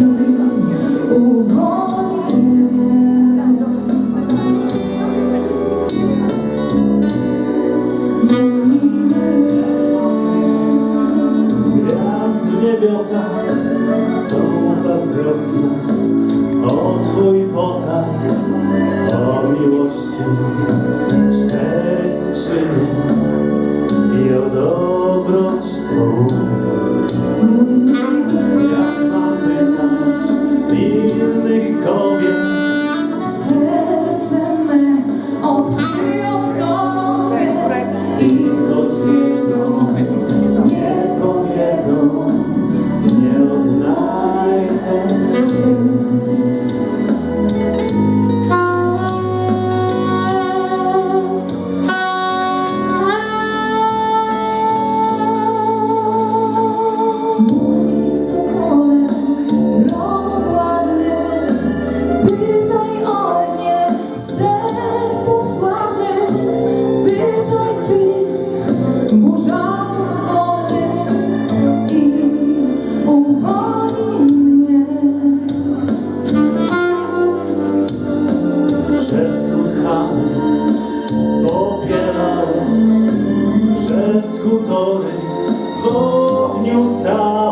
людина.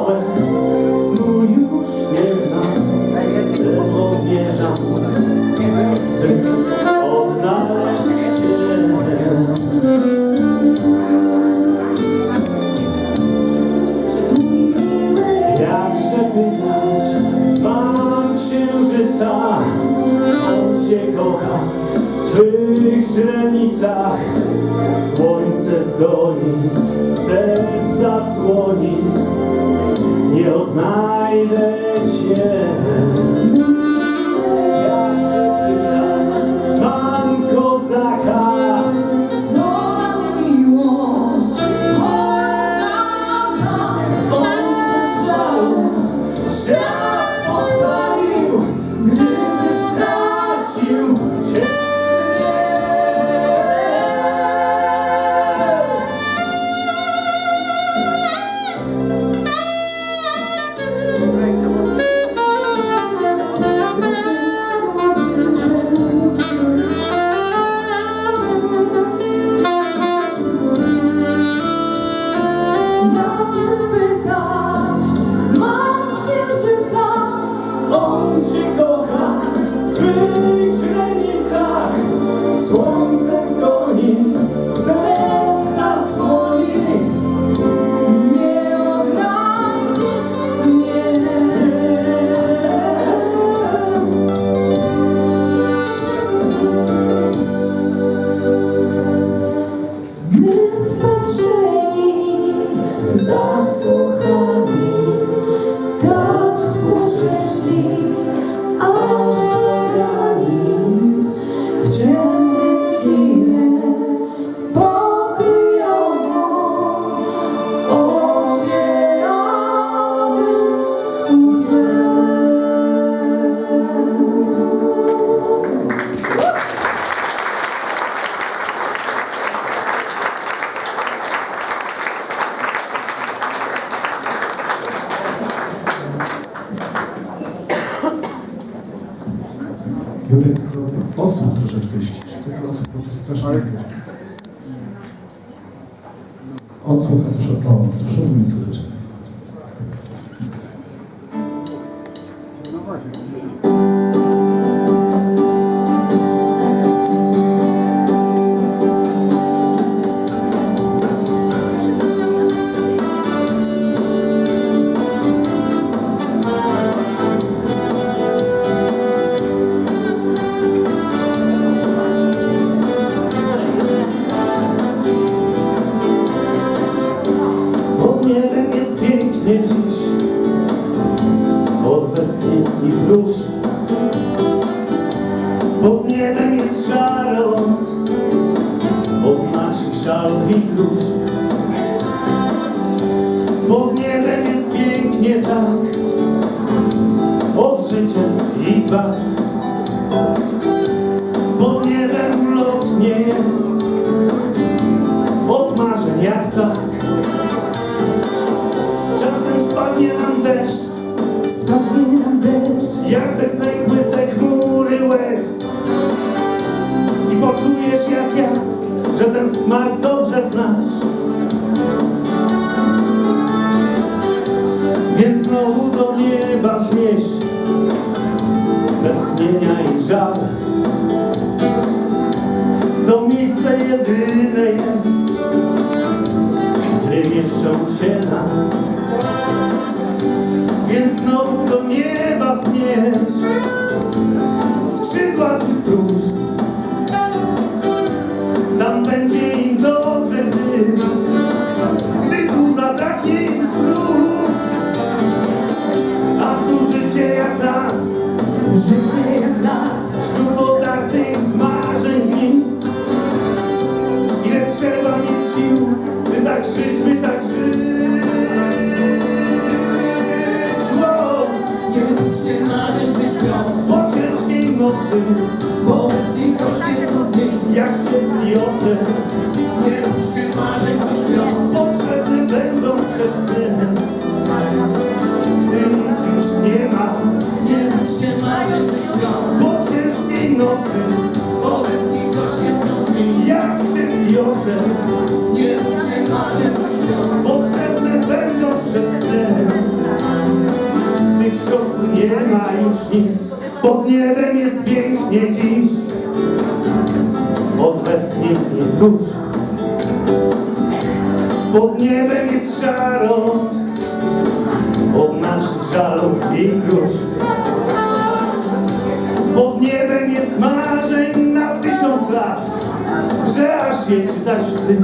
Całe. Snu już nie znam, z tobą mierzam, by odnaleźć Cię. Księżyca, on się kocha w twych źrenicach. Słońce zdoli, step zasłoni, nie odnajdę Cię. Jakże pytać, mam kozaka, odsłuch troszeczkę ścisz. Tylko odsłuch, bo to strasznie słyszę, o, z przodu mnie słychać. Pod Od życia i baw Pod niebem lotnie jest. Od marzeń jak tak. Czasem spadnie nam deszcz, Spadnie nam deszcz, jakby pękły te chmury łez. I poczujesz jak ja, że ten smak dobrze znasz. Żal To miejsce jedyne jest Gdy mieszczą się nas. Więc znowu do nieba wzniesz dusz Pod niebem jest szaro Od naszych żalów i gruźb Pod niebem jest marzeń na tysiąc lat Że aż się czytać wstyd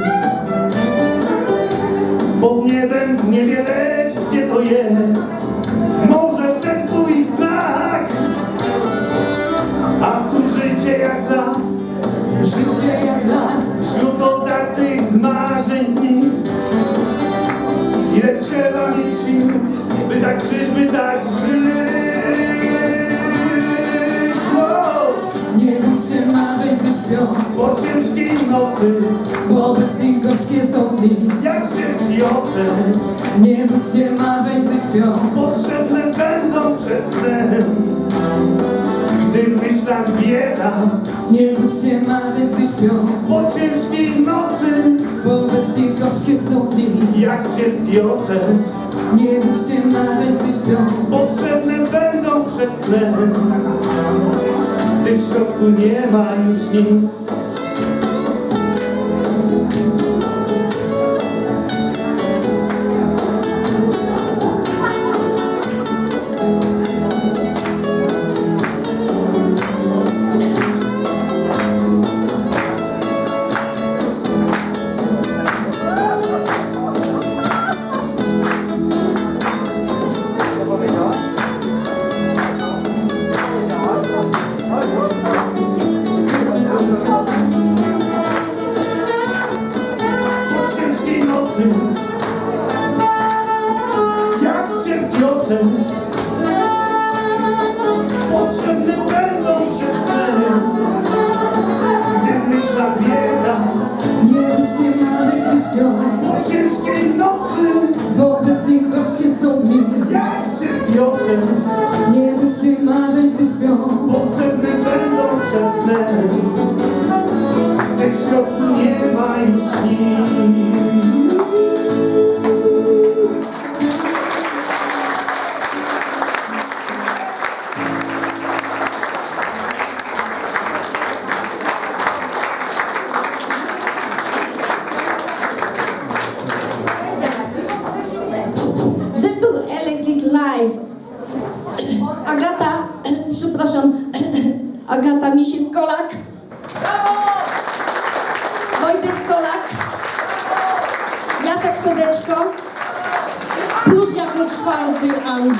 pod niebem w niebie leć, gdzie to jest? Tak żyć. Wow! Nie bójcie marzeń, gdy śpią Po ciężkiej nocy, Bo bez nich gorzkie są dni. Jak cierpiące Nie bójcie marzeń, gdy śpią Potrzebne będą przed snem. Gdy w myślach bieda. Nie bójcie marzeń, gdy śpią Po ciężkiej nocy. Bo bez nich gorzkie są dni. Jak cierpiące Nie bójcie marzeń, gdy śpią. Potrzebne będą przed snem. Gdy środku nie ma już nic ciężkiej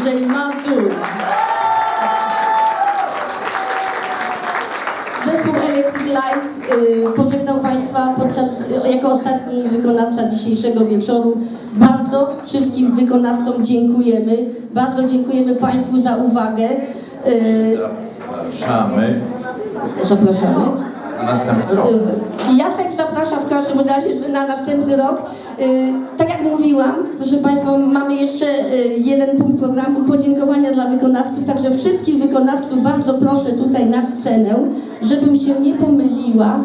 Andrzej Mazur. Zespół Electric Live y, pożegnał Państwa podczas, y, jako ostatni wykonawca dzisiejszego wieczoru. Bardzo wszystkim wykonawcom dziękujemy. Bardzo dziękujemy Państwu za uwagę. Y, Zapraszamy zapraszamy. na następny rok. Y, Jacek zaprasza w każdym razie na następny rok. Y, Tak jak mówiłam, proszę Państwa, mamy jeszcze y, jeden punkt programu podziękowania dla wykonawców, także wszystkich wykonawców bardzo proszę tutaj na scenę, żebym się nie pomyliła,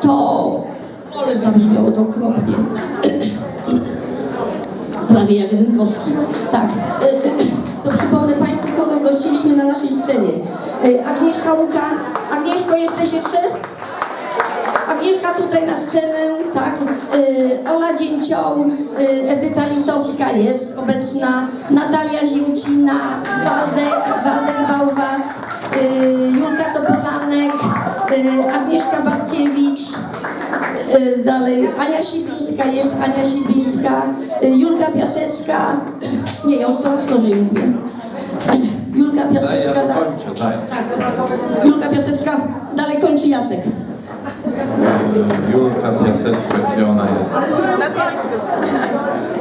to ale zabrzmiało to okropnie. Prawie jak Rynkowski. Tak. To przypomnę Państwu, kogo gościliśmy na naszej scenie. Y, Agnieszka Łuka. Agnieszko, jesteś jeszcze? Agnieszka tutaj na scenę, Ola Dzięcioł, y, Edyta Lisowska jest obecna, Natalia Zięcina, Waldek, Waldek Bałwas, y, Julka Topolanek, y, Agnieszka Batkiewicz, y, dalej Ania Sibińska jest, Ania Sibińska, y, Julka Piasecka, nie, ja o co gorzej mówię. Julka Piasecka, tak. Tak, Julka Piasecka, dalej kończy Jacek. Julka Piasecka, gdzie ona jest? Na końcu.